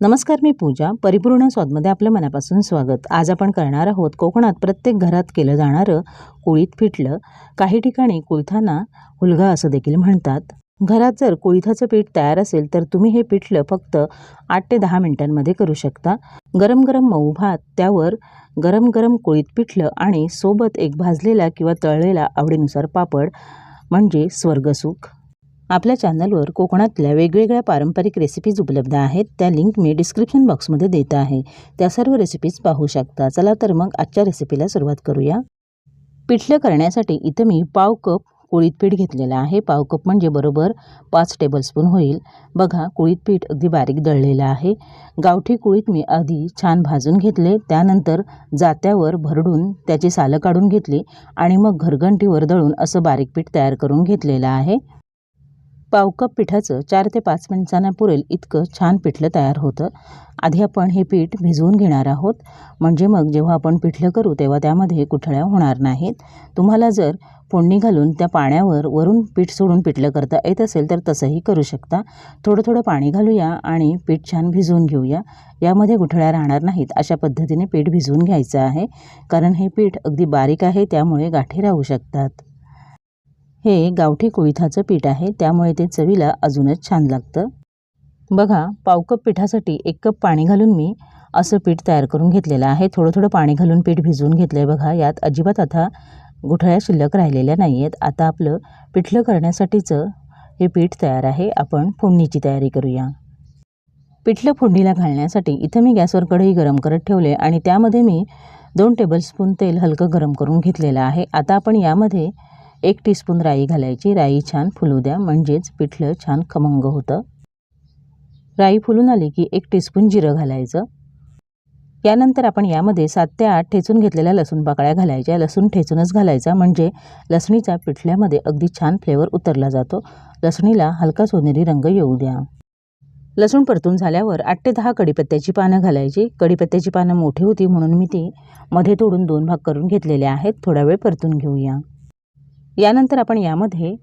नमस्कार मी पूजा. परिपूर्ण स्वादमध्ये आपलं मनापासून स्वागत. आज आपण करणार आहोत कोकणात प्रत्येक घरात केलं जाणारं कुळीत पिठलं. काही ठिकाणी कुळथाना हुलगा असं देखील म्हणतात. घरात जर कुळीथाचं पीठ तयार असेल तर तुम्ही हे पिठलं फक्त आठ ते दहा मिनिटांमध्ये करू शकता. गरम गरम मऊ भात त्यावर गरम गरम कुळीत पिठलं आणि सोबत एक भाजलेला किंवा तळलेला आवडीनुसार पापड म्हणजे स्वर्गसुख. आपल्या चॅनलवर कोकणातल्या वेगवेगळ्या पारंपरिक रेसिपीज उपलब्ध आहेत. त्या लिंक मी डिस्क्रिप्शन बॉक्समध्ये देत आहे. त्या सर्व रेसिपीज पाहू शकता. चला तर मग आजच्या रेसिपीला सुरुवात करूया. पिठलं करण्यासाठी इथं मी पाव कप कुळीत पीठ घेतलेलं आहे. पाव कप म्हणजे बरोबर पाच टेबलस्पून होईल. बघा कुळीत पीठ अगदी बारीक दळलेलं आहे. गावठी कुळीत मी आधी छान भाजून घेतले. त्यानंतर जात्यावर भरडून त्याची सालं काढून घेतली आणि मग घरघंटीवर दळून असं बारीक पीठ तयार करून घेतलेलं आहे. पाव कप पिठाचं चार ते पाच मिनिटांना पुरेल इतकं छान पिठलं तयार होतं. आधी आपण हे पीठ भिजवून घेणार आहोत. म्हणजे मग जेव्हा आपण पिठलं करू तेव्हा त्यामध्ये कुठळ्या होणार नाहीत. तुम्हाला जर फोडणी घालून त्या पाण्यावर वरून पीठ सोडून पिठलं करता येत असेल तर तसंही करू शकता. थोडं थोडं पाणी घालूया आणि पीठ छान भिजवून घेऊया. यामध्ये गुठळ्या राहणार नाहीत अशा पद्धतीने पीठ भिजवून घ्यायचं आहे. कारण हे पीठ अगदी बारीक आहे त्यामुळे गाठी राहू शकतात. हे गावठी कोळीथाचं पीठ आहे. त्यामुळे ते चवीला अजूनच छान लागतं. बघा पाव कप पिठासाठी एक कप पाणी घालून मी असं पीठ तयार करून घेतलेलं आहे. थोडं थोडं पाणी घालून पीठ भिजवून घेतलं आहे बघा. यात अजिबात आता गुठळ्या शिल्लक राहिलेल्या नाही आहेत आता आपलं पिठलं करण्यासाठीचं हे पीठ तयार आहे. आपण फोडणीची तयारी करूया. पिठलं फोडणीला घालण्यासाठी इथं मी गॅसवर कढई गरम करत ठेवले आणि त्यामध्ये मी दोन टेबलस्पून तेल हलकं गरम करून घेतलेलं आहे. आता आपण यामध्ये एक टीस्पून राई घालायची. राई छान फुलू द्या. म्हणजेच पिठलं छान खमंग होतं. राई फुलून आली की एक टीस्पून जिरं घालायचं. यानंतर आपण यामध्ये सात ते आठ ठेचून घेतलेल्या लसूण पाकळ्या घालायच्या. लसूण ठेचूनच घालायचा. म्हणजे लसणीचा पिठल्यामध्ये अगदी छान फ्लेवर उतरला जातो. लसणीला हलका सोनेरी रंग येऊ द्या. लसूण परतून झाल्यावर आठ ते दहा कढीपत्त्याची पानं घालायची. कढीपत्त्याची पानं मोठी होती म्हणून मी ती मध्ये तोडून दोन भाग करून घेतलेले आहेत. थोडा वेळ परतून घेऊया. यानंतर आपण यामध्ये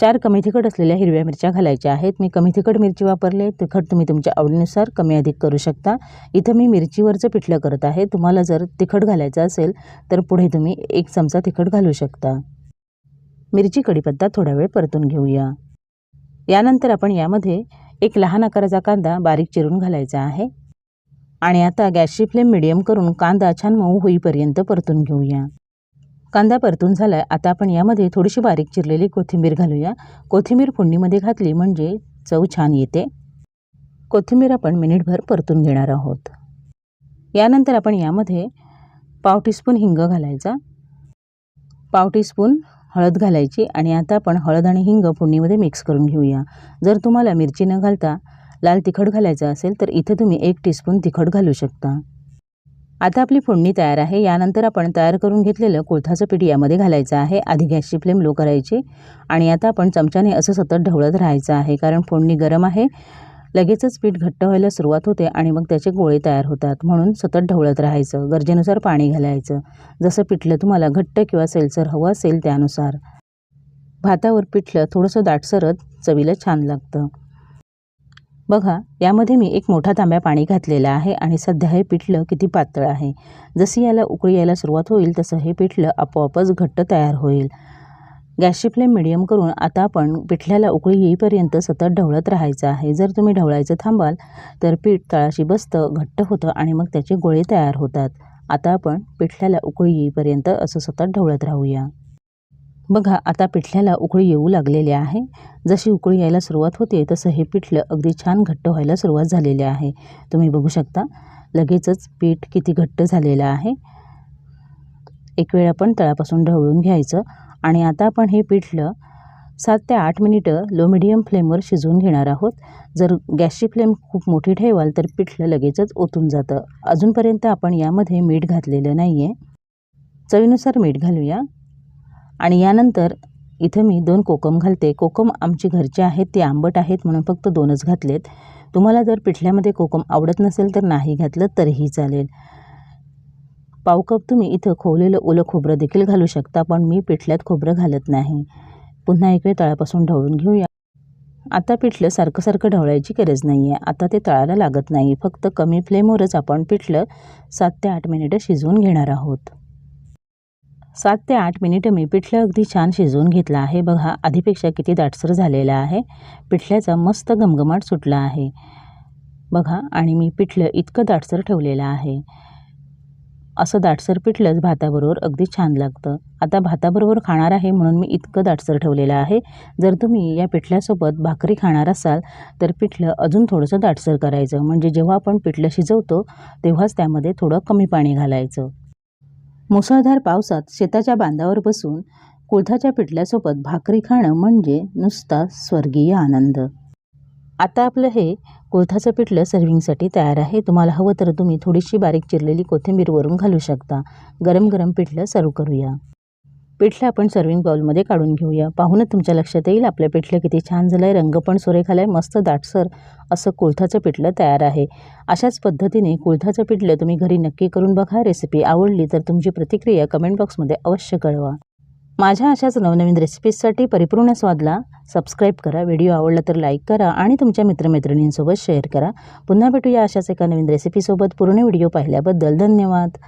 चार कमी तिखट असलेल्या हिरव्या मिरच्या घालायच्या आहेत. मी कमी तिखट मिरची वापरले तिखट तुम्ही तुमच्या आवडीनुसार कमी अधिक करू शकता. इथं मी मिरचीवरचं पिठलं करत आहे. तुम्हाला जर तिखट घालायचं असेल तर पुढे तुम्ही एक चमचा तिखट घालू शकता. मिरची कढीपत्ता थोडा वेळ परतून घेऊया. यानंतर आपण यामध्ये एक लहान आकाराचा कांदा बारीक चिरून घालायचा आहे. आणि आता गॅसची फ्लेम मिडियम करून कांदा छान मऊ होईपर्यंत परतून घेऊया. कांदा परतून झाला आहे आता आपण यामध्ये थोडीशी बारीक चिरलेली कोथिंबीर घालूया. कोथिंबीर फोडणीमध्ये घातली म्हणजे चव छान येते. कोथिंबीर आपण मिनिटभर परतून घेणार आहोत. यानंतर आपण यामध्ये पाव टीस्पून हिंग घालायचा. पाव टीस्पून हळद घालायची आणि आता आपण हळद आणि हिंग फोडणीमध्ये मिक्स करून घेऊया. जर तुम्हाला मिरची न घालता लाल तिखट घालायचं असेल तर इथे तुम्ही एक टीस्पून तिखट घालू शकता. आता आपली फोडणी तयार आहे. यानंतर आपण तयार करून घेतलेलं कोळथाचं पीठ यामध्ये घालायचं आहे. आधी गॅसची फ्लेम लो करायची आणि आता आपण चमच्याने असं सतत ढवळत राहायचं आहे. कारण फोडणी गरम आहे. लगेचच पीठ घट्ट व्हायला सुरुवात होते आणि मग त्याचे गोळे तयार होतात. म्हणून सतत ढवळत राहायचं. गरजेनुसार पाणी घालायचं. जसं पिठलं तुम्हाला घट्ट किंवा सेलसर हवं असेल त्यानुसार. भातावर पिठलं थोडंसं दाटसरत चवीला छान लागतं. बघा यामध्ये मी एक मोठा तांब्या पाणी घातलेलं आहे आणि सध्या हे पिठलं किती पातळ आहे. जशी याला उकळी यायला सुरुवात होईल तसं हे पिठलं आपोआपच घट्ट तयार होईल. गॅसची फ्लेम मिडियम करून आता आपण पिठल्याला उकळी येईपर्यंत सतत ढवळत राहायचं आहे. जर तुम्ही ढवळायचं थांबाल तर पीठ तळाशी बसतं घट्ट होतं आणि मग त्याचे गोळे तयार होतात. आता आपण पिठल्याला उकळी येईपर्यंत असं सतत ढवळत राहूया. बघा आता पिठल्याला उकळी येऊ लागलेली आहे. जशी उकळी यायला सुरुवात होते तसं हे पिठलं अगदी छान घट्ट व्हायला सुरुवात झालेली आहे. तुम्ही बघू शकता लगेचच पीठ किती घट्ट झालेलं आहे. एक वेळ आपण तळापासून ढवळून घ्यायचं आणि आता आपण हे पिठलं सात ते आठ मिनिटं लो मिडियम फ्लेमवर शिजवून घेणार आहोत. जर गॅसची फ्लेम खूप मोठी ठेवाल तर पिठलं लगेचच ओतून जातं. अजूनपर्यंत आपण यामध्ये मीठ घातलेलं नाही आहे चवीनुसार मीठ घालूया. आणि यानंतर इथं मी दोन कोकम घालते. कोकम आमची घरचे आहेत ते आंबट आहेत म्हणून फक्त दोनच घातलेत. तुम्हाला जर पिठल्यामध्ये कोकम आवडत नसेल तर नाही घातलं तरीही चालेल. पाव कप तुम्ही इथं खोवलेलं ओलं खोबरं देखील घालू शकता पण मी पिठल्यात खोबरं घालत नाही. पुन्हा एक वेळ तळापासून ढवळून घेऊया. आता पिठलं सारखं सारखं ढवळायची गरज नाही आहे आता ते तळायला लागत नाही. फक्त कमी फ्लेमवरच आपण पिठलं सात ते आठ मिनिटं शिजवून घेणार आहोत. सात ते आठ मिनिटं मी पिठलं अगदी छान शिजवून घेतलं आहे. बघा आधीपेक्षा किती दाटसर झालेलं आहे. पिठल्याचा मस्त घमघमाट सुटला आहे. बघा आणि मी पिठलं इतकं दाटसर ठेवलेलं आहे. असं दाटसर पिठलंच भाताबरोबर अगदी छान लागतं. आता भाताबरोबर खाणार आहे म्हणून मी इतकं दाटसर ठेवलेलं आहे. जर तुम्ही या पिठल्यासोबत भाकरी खाणार असाल तर पिठलं अजून थोडंसं दाटसर करायचं. म्हणजे जेव्हा आपण पिठलं शिजवतो तेव्हाच त्यामध्ये थोडं कमी पाणी घालायचं. मुसळधार पावसात शेताच्या बांधावर बसून कुळथाच्या पिठल्यासोबत भाकरी खाणं म्हणजे नुसता स्वर्गीय आनंद. आता आपलं हे कुळथाचं पिठलं सर्विंगसाठी तयार आहे. तुम्हाला हवं तर तुम्ही थोडीशी बारीक चिरलेली कोथिंबीर वरून घालू शकता. गरम गरम पिठलं सर्व करूया. पिठलं आपण सर्विंग बाउलमध्ये काढून घेऊया. पाहूनच तुमच्या लक्षात येईल आपलं पिठलं किती छान झालं आहे रंग पण सुरेख आला आहे मस्त दाटसर असं कुळथाचं पिठलं तयार आहे. अशाच पद्धतीने कुळथाचं पिठलं तुम्ही घरी नक्की करून बघा. रेसिपी आवडली तर तुमची प्रतिक्रिया कमेंट बॉक्समध्ये अवश्य कळवा. माझ्या अशाच नवनवीन रेसिपीजसाठी परिपूर्ण स्वादला सबस्क्राईब करा. व्हिडिओ आवडला तर लाईक करा आणि तुमच्या मित्रमैत्रिणींसोबत शेअर करा. पुन्हा भेटूया अशाच एका नवीन रेसिपीसोबत पूर्ण व्हिडिओ पाहिल्याबद्दल धन्यवाद.